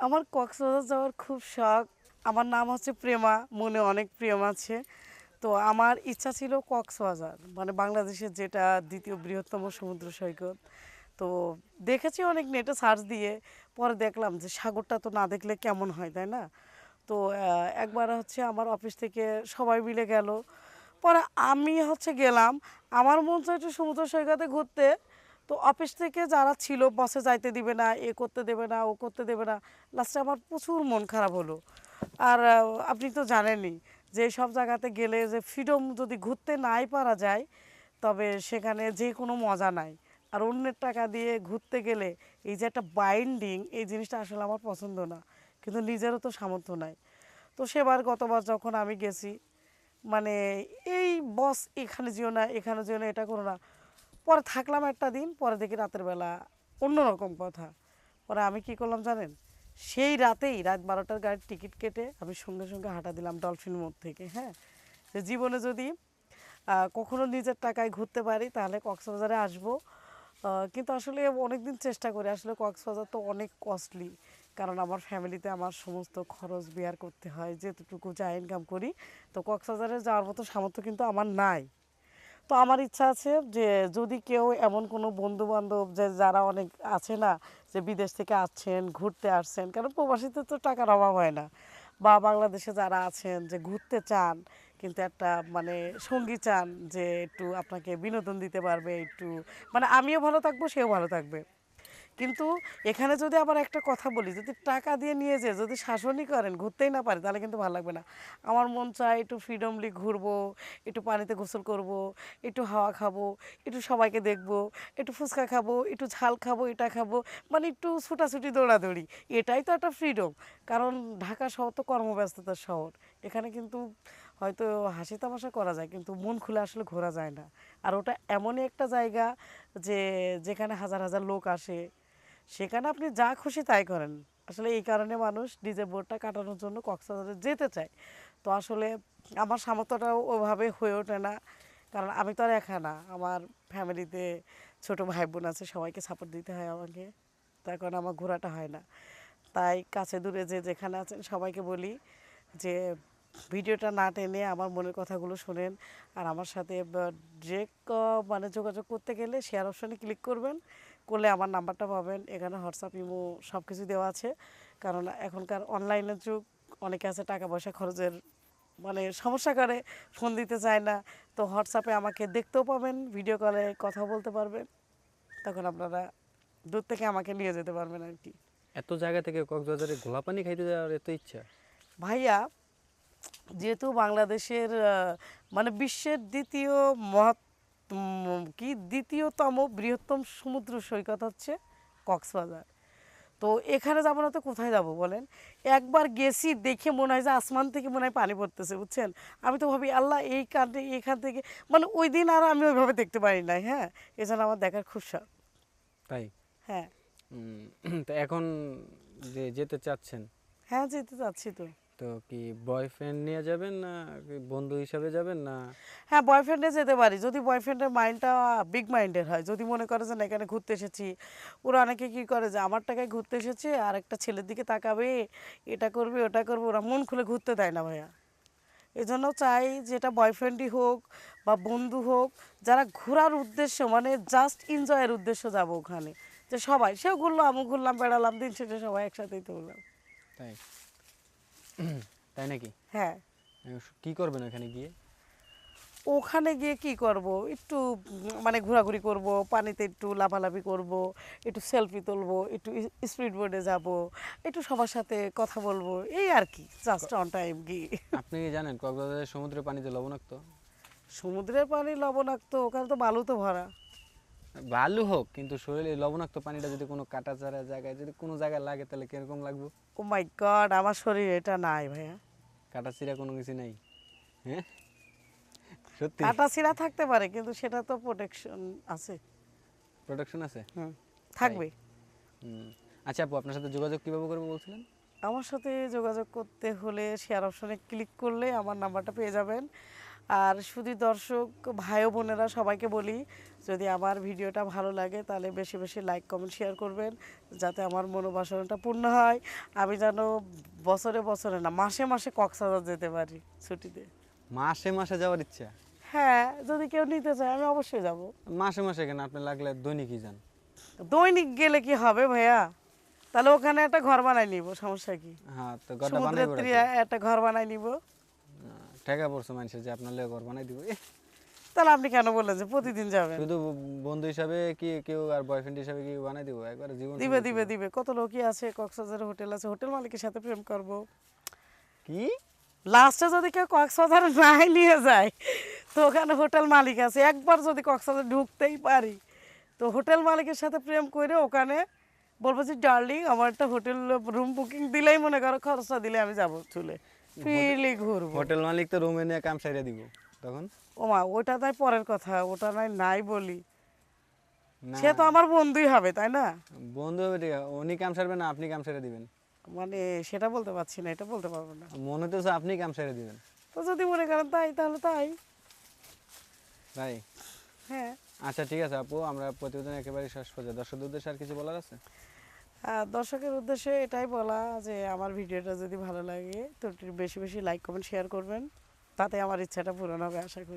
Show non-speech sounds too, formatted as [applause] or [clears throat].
আমার কক্সবাজার যাওয়ার খুব শখ। আমার নাম হচ্ছে প্রেমা, মনে অনেক প্রেম আছে। তো আমার ইচ্ছা ছিল কক্সবাজার মানে বাংলাদেশের যেটা দ্বিতীয় বৃহত্তম সমুদ্র সৈকত। তো দেখেছি অনেক নেটে সার্চ দিয়ে, পরে দেখলাম যে সাগরটা তো না দেখলে কেমন হয়, তাই না? তো একবার হচ্ছে আমার অফিস থেকে সবাই মিলে গেল। পরে আমি হচ্ছে গেলাম, আমার মন চাইছে সমুদ্র সৈকতে ঘুরতে। তো অফিস থেকে যারা ছিল বসে যাইতে দিবে না, এ করতে দেবে না, ও করতে দেবে না লাস্টে আমার প্রচুর মন খারাপ হলো। আর আপনি তো জানেনই যে সব জায়গাতে গেলে যে ফ্রিডম যদি ঘুরতে নাই পারা যায়, তবে সেখানে যে কোনো মজা নাই। আর অন্যের টাকা দিয়ে ঘুরতে গেলে এই যে একটা বাইন্ডিং এই জিনিসটা আসলে আমার পছন্দ না। কিন্তু নিজেরও তো সামর্থ্য নাই। তো সেবার গতবার যখন আমি গেছি মানে এই বস এখানে যেও না, এখানে যেও না, এটা করো না পরে থাকলাম একটা দিন, পরে দেখি রাতের বেলা অন্যরকম কথা। পরে আমি কি করলাম জানেন? সেই রাতেই রাত বারোটার গাড়ির টিকিট কেটে আমি সঙ্গে সঙ্গে হাঁটা দিলাম ডলফিন মোড় থেকে হ্যাঁ? যে জীবনে যদি কখনো নিজের টাকায় ঘুরতে পারি, তাহলে কক্সবাজারে আসব। কিন্তু আসলে অনেক দিন চেষ্টা করি। আসলে কক্সবাজার তো অনেক কস্টলি কারণ আমার ফ্যামিলিতে আমার সমস্ত খরচ বিয়ার করতে হয়। যেটুকু যা ইনকাম করি, তো কক্সবাজারে যাওয়ার মতো সামর্থ্য কিন্তু আমার নাই। তো আমার ইচ্ছা আছে যে যদি কেউ এমন কোনো বন্ধু বান্ধব যে যারা অনেক আছে না, যে বিদেশ থেকে আসছেন, ঘুরতে আসছেন, কারণ প্রবাসীতে তো টাকার অভাব হয় না। বা বাংলাদেশে যারা আছেন যে ঘুরতে চান, কিন্তু একটা মানে সঙ্গী চান যে একটু আপনাকে বিনোদন দিতে পারবে, একটু মানে আমিও ভালো থাকব, সেও ভালো থাকবে। কিন্তু এখানে যদি আবার একটা কথা বলি, যদি টাকা দিয়ে নিয়ে যে যদি শাসনই করেন, ঘুরতেই না পারে, তাহলে কিন্তু ভালো লাগবে না। আমার মন চায় একটু ফ্রিডমলি ঘুরবো, একটু পানিতে গোসল করব, একটু হাওয়া খাব, একটু সবাইকে দেখব, একটু ফুচকা খাব, একটু ঝাল খাব, এটা খাব মানে একটু ছুটাছুটি, দৌড়াদৌড়ি। এটাই তো একটা ফ্রিডম। কারণ ঢাকা শহর তো কর্মব্যস্ততার শহর। এখানে কিন্তু হয়তো হাসি তামাশা করা যায়, কিন্তু মন খুলে আসলে ঘোরা যায় না। আর ওটা এমনই একটা জায়গা যে, যেখানে হাজার হাজার লোক আসে সেখানে আপনি যা খুশি তাই করেন। আসলে এই কারণে মানুষ নিজের বোর্ডটা কাটানোর জন্য কক্সবাজারে যেতে চায়। তো আসলে আমার সামর্থ্যটাও ওভাবে হয়ে ওঠে না। কারণ আমি তো আর একা না, আমার ফ্যামিলিতে ছোট ভাই বোন আছে, সবাইকে সাপোর্ট দিতে হয় আমাকে। তার কারণে আমার ঘোরাটা হয় না। তাই কাছে দূরে যে যেখানে আছেন সবাইকে বলি যে ভিডিওটা না টেনে আমার মনের কথাগুলো শোনেন। আর আমার সাথে ডিরেক্ট মানে যোগাযোগ করতে গেলে শেয়ার অপশানে ক্লিক করবেন। করলে আমার নাম্বারটা পাবেন। এখানে হোয়াটসঅ্যাপ ইমো সব কিছু দেওয়া আছে। কারণ এখনকার অনলাইনের যুগ অনেকে আছে টাকা পয়সা খরচের মানে সমস্যা করে ফোন দিতে চায় না। তো হোয়াটসঅ্যাপে আমাকে দেখতেও পাবেন ভিডিও কলে কথা বলতে পারবেন। তখন আপনারা দূর থেকে আমাকে নিয়ে যেতে পারবেন আর কি। এত জায়গা থেকে কক্সবাজারে গোলা পানি খাইতে যাওয়ার এত ইচ্ছা? ভাইয়া যেহেতু বাংলাদেশের মানে বিশ্বের দ্বিতীয় মহৎ কি দ্বিতীয়তম বৃহত্তম সমুদ্র সৈকত হচ্ছে কক্সবাজার। তো এখানে যাব না তো কোথায় যাব বলেন? একবার গেছি দেখে মনে হয় যে আসমান থেকে মনে হয় পানি পড়তেছে বুঝছেন? আমি তো ভাবি আল্লাহ এই কানে এখান থেকে মানে ওই দিন আর আমি ওইভাবে দেখতে পারি নাই হ্যাঁ? এজন্য আমার দেখার খুব শখ। তাই? হ্যাঁ। [clears throat] তো এখন যে যেতে চাচ্ছেন? হ্যাঁ যেতে চাচ্ছি তো। তো কি বয়ফ্রেন্ড নিয়ে যাবেন না কি বন্ধু হিসাবে যাবেন না? হ্যাঁ বয়ফ্রেন্ডে যেতে পারি। যদি বয়ফ্রেন্ডের মাইন্ডটা বিগ মাইন্ডের হয় যদি মনে করে যে না এখানে ঘুরতে এসেছি ওরা অনেকে কী করে যে আমার টাকায় ঘুরতে এসেছে আর একটা ছেলের দিকে তাকাবে এটা করবে ওটা করবে। ওরা মন খুলে ঘুরতে দেয় না ভাইয়া। এই জন্য চাই যেটা বয়ফ্রেন্ডই হোক বা বন্ধু হোক যারা ঘোরার উদ্দেশ্য মানে জাস্ট এনজয়ের উদ্দেশ্য যাব ওখানে। যে সবাই সেও ঘুরলো আমি ঘুরলাম বেড়ালাম দিন শেষে সবাই একসাথেই তো হলাম তাই। তাই নাকি? হ্যাঁ। কি করবেন ওখানে গিয়ে? ওখানে গিয়ে কি করব? একটু মানে ঘোরাঘুরি করব পানিতে একটু লাফালাফি করব একটু সেলফি তুলবো একটু স্পিড বোর্ডে যাব একটু সবার সাথে কথা বলব এই আর কি জাস্ট অন টাইম কি আপনি কি জানেন কক্সবাজারের সমুদ্রের পানিতে লবণাক্ত? সমুদ্রের পানি লবণাক্ত ওখানে তো বালু তো ভরা। ভালো হোক কিন্তু শরীরে লবণাক্ত পানিটা যদি কোনো কাটাচারা জায়গায় যদি কোনো জায়গায় লাগে তাহলে কীরকম লাগবে? ও মাই গড আমার শরীরে এটা নাই ভাইয়া। কাটাচিরা কোনো কিছু নাই? হ্যাঁ? সত্যি? কাটা ছিঁড়া থাকতে পারে কিন্তু সেটা তো প্রোটেকশন আছে। প্রোটেকশন আছে? হুম থাকবে। আচ্ছা আপু আপনার সাথে যোগাযোগ কীভাবে করব বলছিলেন? আমার সাথে যোগাযোগ করতে হলে শেয়ার অপশনে ক্লিক করলে আমার নাম্বারটা পেয়ে যাবেন। আর শুধু দর্শক ভাই ও বোনেরা সবাইকে বলি যদি আমার ভিডিওটা ভালো লাগে তাহলে বেশি বেশি লাইক কমেন্ট শেয়ার করবেন যাতে আমার মনোবাসনাটা পূর্ণ হয়। আমি যেন বছরে বছরে না মাসে মাসে কক্সবাজার যেতে পারি ছুটিতে। মাসে মাসে যাওয়ার ইচ্ছা? হ্যাঁ যদি কেউ নিতে চায় আমি অবশ্যই যাব। মাসে মাসে কেন? আপনি লাগলে দৈনিকই যান। দৈনিক গেলে কি হবে ভাইয়া? তাহলে ওখানে একটা ঘর বানাই নিব সমস্যা কি? হ্যাঁ তো বানাই একটা ঘর বানাই নিব। টাকা পড়ছে মানুষের যে আপনার লেগে ঘর বানাই দিব। এহ, তাহলে আপনি কেন বললেন যে প্রতিদিন যাবেন? শুধু বন্ধু হিসাবে কি কেউ আর বয়ফ্রেন্ড হিসাবে কি বানাই দিব? একবার জীবন দিবে দিবে দিবে। কত লোকই আছে কক্সবাজারে হোটেল আছে হোটেল মালিকের সাথে প্রেম করব। কি? লাস্টে যদি কেউ কক্সবাজার নাই নিয়ে যায় তো ওখানে হোটেল মালিক আছে। একবার যদি কক্সবাজার ঢুকতেই পারি তো হোটেল মালিকের সাথে প্রেম করে ওখানে বলব যে ডার্লিং আমার একটা হোটেল রুম বুকিং দিলেই মনে করো খরচা দিলে আমি যাব চলে। ফিরলি ঘুরবো। হোটেল মালিক তো রুমে নিয়ে কাম দিব। তখন? ও মা ওটা তাই পরের কথা ওটা নাই নাই বলি। সে তো আমার বন্ধুই হবে তাই না? বন্ধু হবে ঠিক উনি কাম সারবে না আপনি কাম দিবেন। মানে সেটা বলতে পারছি না এটা বলতে পারব না। মনে তো হচ্ছে আপনি কাম সেরে দিবেন। তো যদি মনে করেন তাই তাহলে তাই। তাই? হ্যাঁ। আচ্ছা ঠিক আছে আপু আমরা প্রতিবেদন একেবারে শেষ পর্যায়ে। দর্শকদের উদ্দেশ্যে আর কিছু বলার আছে? দর্শকের উদ্দেশ্যে এটাই বলা যে আমার ভিডিওটা যদি ভালো লাগে তো বেশি বেশি লাইক কমেন্ট শেয়ার করবেন। তাতে আমার ইচ্ছাটা পূরণ হবে, আশা করি।